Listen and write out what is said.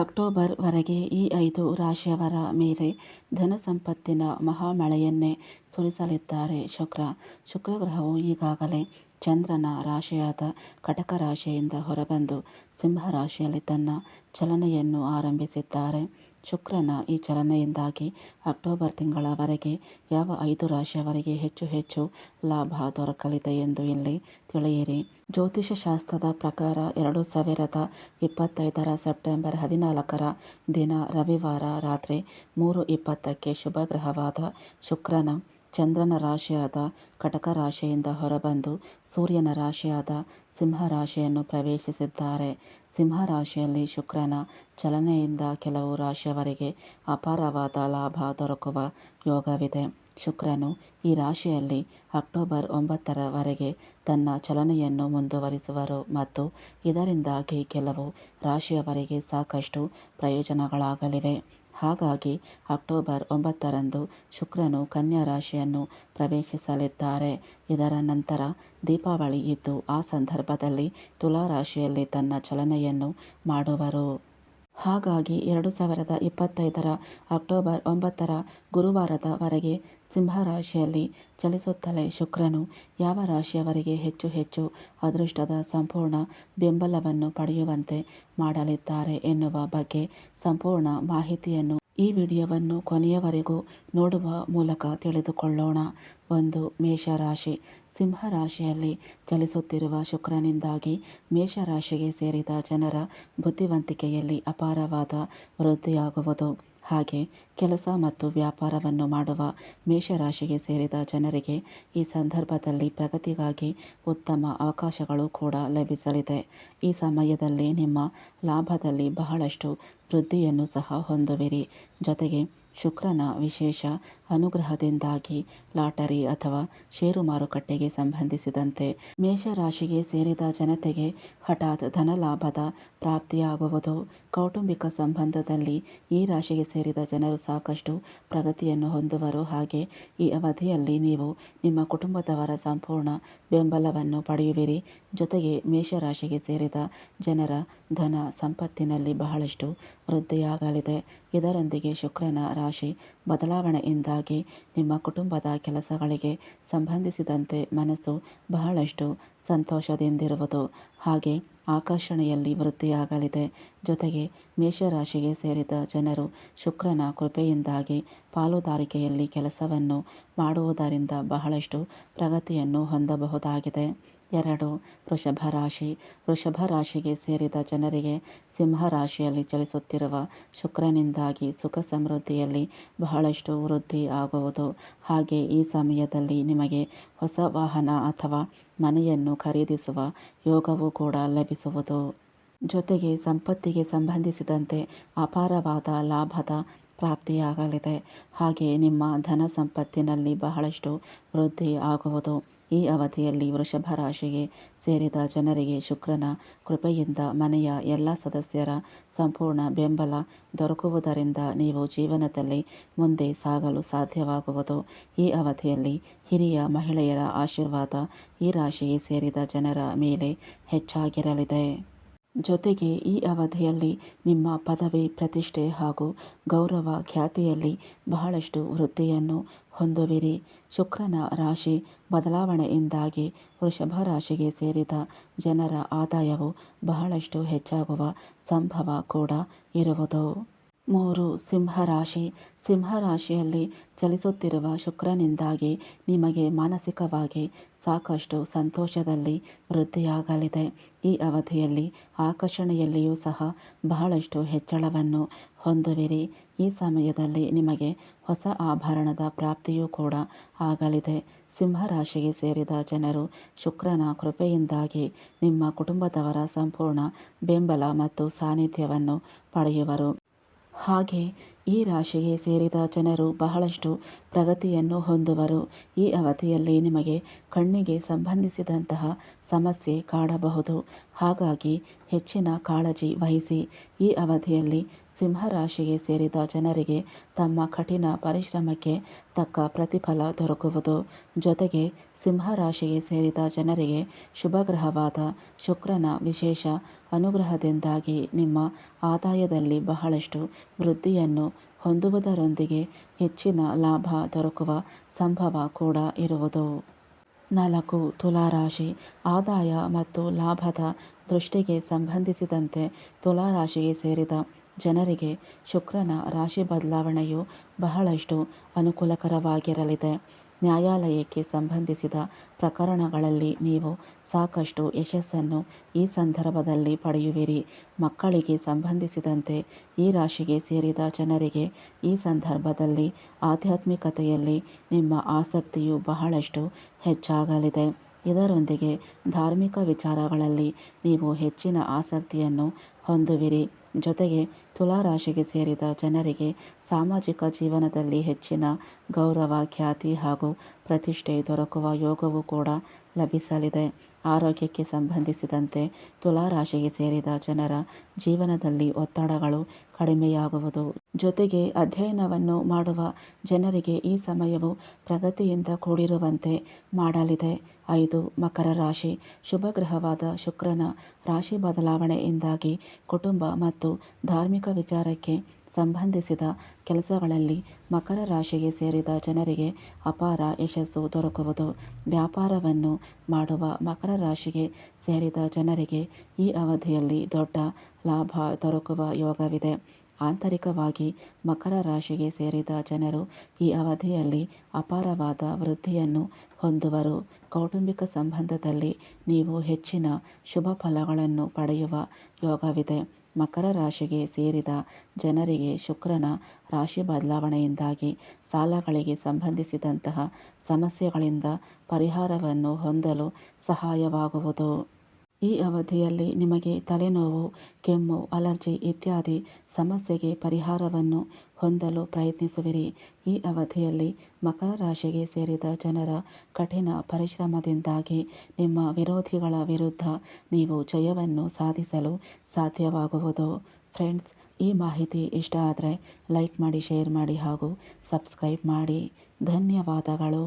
October ವರೆಗೆ ಈ ಐದು ರಾಶಿಯವರ ಮೇಲೆ ಧನ ಸಂಪತ್ತಿನ ಮಹಾಮಳೆಯನ್ನೇ ಸುರಿಸಲಿದ್ದಾರೆ ಶುಕ್ರ. ಶುಕ್ರ ಗ್ರಹವು ಈಗಾಗಲೇ ಚಂದ್ರನ ರಾಶಿಯಾದ ಕಟಕ ರಾಶಿಯಿಂದ ಹೊರಬಂದು ಸಿಂಹ ರಾಶಿಯಲ್ಲಿ ತನ್ನ ಚಲನೆಯನ್ನು ಆರಂಭಿಸಿದ್ದಾರೆ. ಶುಕ್ರನ ಈ ಚಲನೆಯಿಂದಾಗಿ ಅಕ್ಟೋಬರ್ ತಿಂಗಳವರೆಗೆ ಯಾವ ಐದು ರಾಶಿಯವರಿಗೆ ಹೆಚ್ಚು ಹೆಚ್ಚು ಲಾಭ ದೊರಕಲಿದೆ ಎಂದು ಇಲ್ಲಿ ತಿಳಿಯಿರಿ. ಜ್ಯೋತಿಷ ಶಾಸ್ತ್ರದ ಪ್ರಕಾರ ಎರಡು ಸಾವಿರದ ಇಪ್ಪತ್ತೈದರ ಸೆಪ್ಟೆಂಬರ್ ಹದಿನಾಲ್ಕರ ದಿನ ರವಿವಾರ ರಾತ್ರಿ ಮೂರು ಇಪ್ಪತ್ತಕ್ಕೆ ಶುಭ ಗ್ರಹವಾದ ಶುಕ್ರನ ಚಂದ್ರನ ರಾಶಿಯಾದ ಕಟಕ ರಾಶಿಯಿಂದ ಹೊರಬಂದು ಸೂರ್ಯನ ರಾಶಿಯಾದ ಸಿಂಹ ರಾಶಿಯನ್ನು ಪ್ರವೇಶಿಸಿದ್ದಾರೆ. ಸಿಂಹ ರಾಶಿಯಲ್ಲಿ ಶುಕ್ರನ ಚಲನೆಯಿಂದ ಕೆಲವು ರಾಶಿಯವರಿಗೆ ಅಪಾರವಾದ ಲಾಭ ದೊರಕುವ ಯೋಗವಿದೆ. ಶುಕ್ರನು ಈ ರಾಶಿಯಲ್ಲಿ ಅಕ್ಟೋಬರ್ ಒಂಬತ್ತರವರೆಗೆ ತನ್ನ ಚಲನೆಯನ್ನು ಮುಂದುವರಿಸುವರು ಮತ್ತು ಇದರಿಂದಾಗಿ ಕೆಲವು ರಾಶಿಯವರಿಗೆ ಸಾಕಷ್ಟು ಪ್ರಯೋಜನಗಳಾಗಲಿವೆ. ಹಾಗಾಗಿ ಅಕ್ಟೋಬರ್ ಒಂಬತ್ತರಂದು ಶುಕ್ರನು ಕನ್ಯಾ ರಾಶಿಯನ್ನು ಪ್ರವೇಶಿಸಲಿದ್ದಾರೆ. ಇದರ ನಂತರ ದೀಪಾವಳಿ ಇದ್ದು, ಆ ಸಂದರ್ಭದಲ್ಲಿ ತುಲಾ ರಾಶಿಯಲ್ಲಿ ತನ್ನ ಚಲನೆಯನ್ನು ಮಾಡುವರು. ಹಾಗಾಗಿ ಎರಡು ಸಾವಿರದ ಇಪ್ಪತ್ತೈದರ ಅಕ್ಟೋಬರ್ ಒಂಬತ್ತರ ಗುರುವಾರದವರೆಗೆ ಸಿಂಹ ರಾಶಿಯಲ್ಲಿ ಚಲಿಸುತ್ತಲೇ ಶುಕ್ರನು ಯಾವ ರಾಶಿಯವರಿಗೆ ಹೆಚ್ಚು ಹೆಚ್ಚು ಅದೃಷ್ಟದ ಸಂಪೂರ್ಣ ಬೆಂಬಲವನ್ನು ಪಡೆಯುವಂತೆ ಮಾಡಲಿದ್ದಾರೆ ಎನ್ನುವ ಬಗ್ಗೆ ಸಂಪೂರ್ಣ ಮಾಹಿತಿಯನ್ನು ಈ ವಿಡಿಯೋವನ್ನು ಕೊನೆಯವರೆಗೂ ನೋಡುವ ಮೂಲಕ ತಿಳಿದುಕೊಳ್ಳೋಣ. ಒಂದು ಮೇಷರಾಶಿ. ಸಿಂಹ ರಾಶಿಯಲ್ಲಿ ಚಲಿಸುತ್ತಿರುವ ಶುಕ್ರನಿಂದಾಗಿ ಮೇಷರಾಶಿಗೆ ಸೇರಿದ ಜನರ ಬುದ್ಧಿವಂತಿಕೆಯಲ್ಲಿ ಅಪಾರವಾದ ವೃದ್ಧಿಯಾಗುವುದು. ಹಾಗೆ ಕೆಲಸ ಮತ್ತು ವ್ಯಾಪಾರವನ್ನು ಮಾಡುವ ಮೇಷರಾಶಿಗೆ ಸೇರಿದ ಜನರಿಗೆ ಈ ಸಂದರ್ಭದಲ್ಲಿ ಪ್ರಗತಿಗಾಗಿ ಉತ್ತಮ ಅವಕಾಶಗಳು ಕೂಡ ಲಭಿಸಲಿದೆ. ಈ ಸಮಯದಲ್ಲಿ ನಿಮ್ಮ ಲಾಭದಲ್ಲಿ ಬಹಳಷ್ಟು ವೃದ್ಧಿಯನ್ನು ಸಹ ಹೊಂದುವಿರಿ. ಜೊತೆಗೆ ಶುಕ್ರನ ವಿಶೇಷ ಅನುಗ್ರಹದಿಂದಾಗಿ ಲಾಟರಿ ಅಥವಾ ಷೇರು ಮಾರುಕಟ್ಟೆಗೆ ಸಂಬಂಧಿಸಿದಂತೆ ಮೇಷರಾಶಿಗೆ ಸೇರಿದ ಜನತೆಗೆ ಹಠಾತ್ ಧನಲಾಭದ ಪ್ರಾಪ್ತಿಯಾಗುವುದು. ಕೌಟುಂಬಿಕ ಸಂಬಂಧದಲ್ಲಿ ಈ ರಾಶಿಗೆ ಸೇರಿದ ಜನರು ಸಾಕಷ್ಟು ಪ್ರಗತಿಯನ್ನು ಹೊಂದುವರು. ಹಾಗೆ ಈ ಅವಧಿಯಲ್ಲಿ ನೀವು ನಿಮ್ಮ ಕುಟುಂಬದವರ ಸಂಪೂರ್ಣ ಬೆಂಬಲವನ್ನು ಪಡೆಯುವಿರಿ. ಜೊತೆಗೆ ಮೇಷರಾಶಿಗೆ ಸೇರಿದ ಜನರ ಧನ ಸಂಪತ್ತಿನಲ್ಲಿ ಬಹಳಷ್ಟು ವೃದ್ಧಿಯಾಗಲಿದೆ. ಇದರೊಂದಿಗೆ ಶುಕ್ರನ ರಾಶಿ ಬದಲಾವಣೆಯಿಂದಾಗಿ ನಿಮ್ಮ ಕುಟುಂಬದ ಕೆಲಸಗಳಿಗೆ ಸಂಬಂಧಿಸಿದಂತೆ ಮನಸ್ಸು ಬಹಳಷ್ಟು ಸಂತೋಷದಿಂದಿರುವುದು. ಹಾಗೆ ಆಕರ್ಷಣೆಯಲ್ಲಿ ವೃದ್ಧಿಯಾಗಲಿದೆ. ಜೊತೆಗೆ ಮೇಷರಾಶಿಗೆ ಸೇರಿದ ಜನರು ಶುಕ್ರನ ಕೃಪೆಯಿಂದಾಗಿ ಪಾಲುದಾರಿಕೆಯಲ್ಲಿ ಕೆಲಸವನ್ನು ಮಾಡುವುದರಿಂದ ಬಹಳಷ್ಟು ಪ್ರಗತಿಯನ್ನು ಹೊಂದಬಹುದಾಗಿದೆ. ಎರಡು, ವೃಷಭ ರಾಶಿ. ವೃಷಭ ರಾಶಿಗೆ ಸೇರಿದ ಜನರಿಗೆ ಸಿಂಹ ರಾಶಿಯಲ್ಲಿ ಚಲಿಸುತ್ತಿರುವ ಶುಕ್ರನಿಂದಾಗಿ ಸುಖ ಸಮೃದ್ಧಿಯಲ್ಲಿ ಬಹಳಷ್ಟು ವೃದ್ಧಿ ಆಗುವುದು. ಹಾಗೆ ಈ ಸಮಯದಲ್ಲಿ ನಿಮಗೆ ಹೊಸ ವಾಹನ ಅಥವಾ ಮನೆಯನ್ನು ಖರೀದಿಸುವ ಯೋಗವೂ ಕೂಡ ಲಭಿಸುವುದು. ಜೊತೆಗೆ ಸಂಪತ್ತಿಗೆ ಸಂಬಂಧಿಸಿದಂತೆ ಅಪಾರವಾದ ಲಾಭದ ಪ್ರಾಪ್ತಿಯಾಗಲಿದೆ. ಹಾಗೆ ನಿಮ್ಮ ಧನ ಸಂಪತ್ತಿನಲ್ಲಿ ಬಹಳಷ್ಟು ವೃದ್ಧಿ ಆಗುವುದು. ಈ ಅವಧಿಯಲ್ಲಿ ವೃಷಭ ರಾಶಿಗೆ ಸೇರಿದ ಜನರಿಗೆ ಶುಕ್ರನ ಕೃಪೆಯಿಂದ ಮನೆಯ ಎಲ್ಲ ಸದಸ್ಯರ ಸಂಪೂರ್ಣ ಬೆಂಬಲ ದೊರಕುವುದರಿಂದ ನೀವು ಜೀವನದಲ್ಲಿ ಮುಂದೆ ಸಾಗಲು ಸಾಧ್ಯವಾಗುವುದು. ಈ ಅವಧಿಯಲ್ಲಿ ಹಿರಿಯ ಮಹಿಳೆಯರ ಆಶೀರ್ವಾದ ಈ ರಾಶಿಗೆ ಸೇರಿದ ಜನರ ಮೇಲೆ ಹೆಚ್ಚಾಗಿರಲಿದೆ. ಜೊತೆಗೆ ಈ ಅವಧಿಯಲ್ಲಿ ನಿಮ್ಮ ಪದವಿ, ಪ್ರತಿಷ್ಠೆ ಹಾಗೂ ಗೌರವ ಖ್ಯಾತಿಯಲ್ಲಿ ಬಹಳಷ್ಟು ವೃದ್ಧಿಯನ್ನು ಹೊಂದುವಿರಿ ಶುಕ್ರನ ರಾಶಿ ಬದಲಾವಣೆಯಿಂದಾಗಿ ವೃಷಭ ರಾಶಿಗೆ ಸೇರಿದ ಜನರ ಆದಾಯವು ಬಹಳಷ್ಟು ಹೆಚ್ಚಾಗುವ ಸಂಭವ ಕೂಡ ಇರುವುದು. ಮೂರು ಸಿಂಹರಾಶಿ. ಸಿಂಹರಾಶಿಯಲ್ಲಿ ಚಲಿಸುತ್ತಿರುವ ಶುಕ್ರನಿಂದಾಗಿ ನಿಮಗೆ ಮಾನಸಿಕವಾಗಿ ಸಾಕಷ್ಟು ಸಂತೋಷದಲ್ಲಿ ವೃದ್ಧಿಯಾಗಲಿದೆ. ಈ ಅವಧಿಯಲ್ಲಿ ಆಕರ್ಷಣೆಯಲ್ಲಿಯೂ ಸಹ ಬಹಳಷ್ಟು ಹೆಚ್ಚಳವನ್ನು ಹೊಂದುವಿರಿ. ಈ ಸಮಯದಲ್ಲಿ ನಿಮಗೆ ಹೊಸ ಆಭರಣದ ಪ್ರಾಪ್ತಿಯೂ ಕೂಡ ಆಗಲಿದೆ. ಸಿಂಹರಾಶಿಗೆ ಸೇರಿದ ಜನರು ಶುಕ್ರನ ಕೃಪೆಯಿಂದಾಗಿ ನಿಮ್ಮ ಕುಟುಂಬದವರ ಸಂಪೂರ್ಣ ಬೆಂಬಲ ಮತ್ತು ಸಾನ್ನಿಧ್ಯವನ್ನು ಪಡೆಯುವರು. ಹಾಗೆ ಈ ರಾಶಿಗೆ ಸೇರಿದ ಜನರು ಬಹಳಷ್ಟು ಪ್ರಗತಿಯನ್ನು ಹೊಂದುವರು. ಈ ಅವಧಿಯಲ್ಲಿ ನಿಮಗೆ ಕಣ್ಣಿಗೆ ಸಂಬಂಧಿಸಿದಂತಹ ಸಮಸ್ಯೆ ಕಾಡಬಹುದು ಹಾಗಾಗಿ ಹೆಚ್ಚಿನ ಕಾಳಜಿ ವಹಿಸಿ. ಈ ಅವಧಿಯಲ್ಲಿ ಸಿಂಹರಾಶಿಗೆ ಸೇರಿದ ಜನರಿಗೆ ತಮ್ಮ ಕಠಿಣ ಪರಿಶ್ರಮಕ್ಕೆ ತಕ್ಕ ಪ್ರತಿಫಲ ದೊರಕುವುದು. ಜೊತೆಗೆ ಸಿಂಹರಾಶಿಗೆ ಸೇರಿದ ಜನರಿಗೆ ಶುಭಗ್ರಹವಾದ ಶುಕ್ರನ ವಿಶೇಷ ಅನುಗ್ರಹದಿಂದಾಗಿ ನಿಮ್ಮ ಆದಾಯದಲ್ಲಿ ಬಹಳಷ್ಟು ವೃದ್ಧಿಯನ್ನು ಹೊಂದುವುದರೊಂದಿಗೆ ಹೆಚ್ಚಿನ ಲಾಭ ದೊರಕುವ ಸಂಭವ ಕೂಡ ಇರುವುದು. ನಾಲ್ಕು, ತುಲಾರಾಶಿ. ಆದಾಯ ಮತ್ತು ಲಾಭದ ದೃಷ್ಟಿಗೆ ಸಂಬಂಧಿಸಿದಂತೆ ತುಲಾರಾಶಿಗೆ ಸೇರಿದ ಜನರಿಗೆ ಶುಕ್ರನ ರಾಶಿ ಬದಲಾವಣೆಯು ಬಹಳಷ್ಟು ಅನುಕೂಲಕರವಾಗಿರಲಿದೆ. ನ್ಯಾಯಾಲಯಕ್ಕೆ ಸಂಬಂಧಿಸಿದ ಪ್ರಕರಣಗಳಲ್ಲಿ ನೀವು ಸಾಕಷ್ಟು ಯಶಸ್ಸನ್ನು ಈ ಸಂದರ್ಭದಲ್ಲಿ ಪಡೆಯುವಿರಿ. ಮಕ್ಕಳಿಗೆ ಸಂಬಂಧಿಸಿದಂತೆ ಈ ರಾಶಿಗೆ ಸೇರಿದ ಜನರಿಗೆ ಈ ಸಂದರ್ಭದಲ್ಲಿ ಆಧ್ಯಾತ್ಮಿಕತೆಯಲ್ಲಿ ನಿಮ್ಮ ಆಸಕ್ತಿಯು ಬಹಳಷ್ಟು ಹೆಚ್ಚಾಗಲಿದೆ. ಇದರೊಂದಿಗೆ ಧಾರ್ಮಿಕ ವಿಚಾರಗಳಲ್ಲಿ ನೀವು ಹೆಚ್ಚಿನ ಆಸಕ್ತಿಯನ್ನು ಹೊಂದುವಿರಿ. ಜೊತೆಗೆ ತುಲಾರಾಶಿಗೆ ಸೇರಿದ ಜನರಿಗೆ ಸಾಮಾಜಿಕ ಜೀವನದಲ್ಲಿ ಹೆಚ್ಚಿನ ಗೌರವ, ಖ್ಯಾತಿ ಹಾಗೂ ಪ್ರತಿಷ್ಠೆ ದೊರಕುವ ಯೋಗವೂ ಕೂಡ ಲಭಿಸಲಿದೆ. ಆರೋಗ್ಯಕ್ಕೆ ಸಂಬಂಧಿಸಿದಂತೆ ತುಲಾರಾಶಿಗೆ ಸೇರಿದ ಜನರ ಜೀವನದಲ್ಲಿ ಒತ್ತಡಗಳು ಕಡಿಮೆಯಾಗುವುದು. ಜೊತೆಗೆ ಅಧ್ಯಯನವನ್ನು ಮಾಡುವ ಜನರಿಗೆ ಈ ಸಮಯವು ಪ್ರಗತಿಯಿಂದ ಕೂಡಿರುವಂತೆ ಮಾಡಲಿದೆ. ಐದು, ಮಕರ ರಾಶಿ. ಶುಭಗ್ರಹವಾದ ಶುಕ್ರನ ರಾಶಿ ಬದಲಾವಣೆಯಿಂದಾಗಿ ಕುಟುಂಬ ಮತ್ತು ಧಾರ್ಮಿಕ ವಿಚಾರಕ್ಕೆ ಸಂಬಂಧಿಸಿದ ಕೆಲಸಗಳಲ್ಲಿ ಮಕರ ರಾಶಿಗೆ ಸೇರಿದ ಜನರಿಗೆ ಅಪಾರ ಯಶಸ್ಸು ದೊರಕುವುದು. ವ್ಯಾಪಾರವನ್ನು ಮಾಡುವ ಮಕರ ರಾಶಿಗೆ ಸೇರಿದ ಜನರಿಗೆ ಈ ಅವಧಿಯಲ್ಲಿ ದೊಡ್ಡ ಲಾಭ ದೊರಕುವ ಯೋಗವಿದೆ. ಆಂತರಿಕವಾಗಿ ಮಕರ ರಾಶಿಗೆ ಸೇರಿದ ಜನರು ಈ ಅವಧಿಯಲ್ಲಿ ಅಪಾರವಾದ ವೃದ್ಧಿಯನ್ನು ಹೊಂದುವರು. ಕೌಟುಂಬಿಕ ಸಂಬಂಧದಲ್ಲಿ ನೀವು ಹೆಚ್ಚಿನ ಶುಭ ಫಲಗಳನ್ನು ಪಡೆಯುವ ಯೋಗವಿದೆ. ಮಕರ ರಾಶಿಗೆ ಸೇರಿದ ಜನರಿಗೆ ಶುಕ್ರನ ರಾಶಿ ಬದಲಾವಣೆಯಿಂದಾಗಿ ಸಾಲಗಳಿಗೆ ಸಂಬಂಧಿಸಿದಂತಹ ಸಮಸ್ಯೆಗಳಿಂದ ಪರಿಹಾರವನ್ನು ಹೊಂದಲು ಸಹಾಯವಾಗುವುದು. ಈ ಅವಧಿಯಲ್ಲಿ ನಿಮಗೆ ತಲೆನೋವು, ಕೆಮ್ಮು, ಅಲರ್ಜಿ ಇತ್ಯಾದಿ ಸಮಸ್ಯೆಗೆ ಪರಿಹಾರವನ್ನು ಹೊಂದಲು ಪ್ರಯತ್ನಿಸುವಿರಿ. ಈ ಅವಧಿಯಲ್ಲಿ ಮಕರ ರಾಶಿಗೆ ಸೇರಿದ ಜನರ ಕಠಿಣ ಪರಿಶ್ರಮದಿಂದಾಗಿ ನಿಮ್ಮ ವಿರೋಧಿಗಳ ವಿರುದ್ಧ ನೀವು ಜಯವನ್ನು ಸಾಧಿಸಲು ಸಾಧ್ಯವಾಗುವುದು. ಫ್ರೆಂಡ್ಸ್, ಈ ಮಾಹಿತಿ ಇಷ್ಟ ಆದರೆ ಲೈಕ್ ಮಾಡಿ, ಶೇರ್ ಮಾಡಿ ಹಾಗೂ ಸಬ್ಸ್ಕ್ರೈಬ್ ಮಾಡಿ. ಧನ್ಯವಾದಗಳು.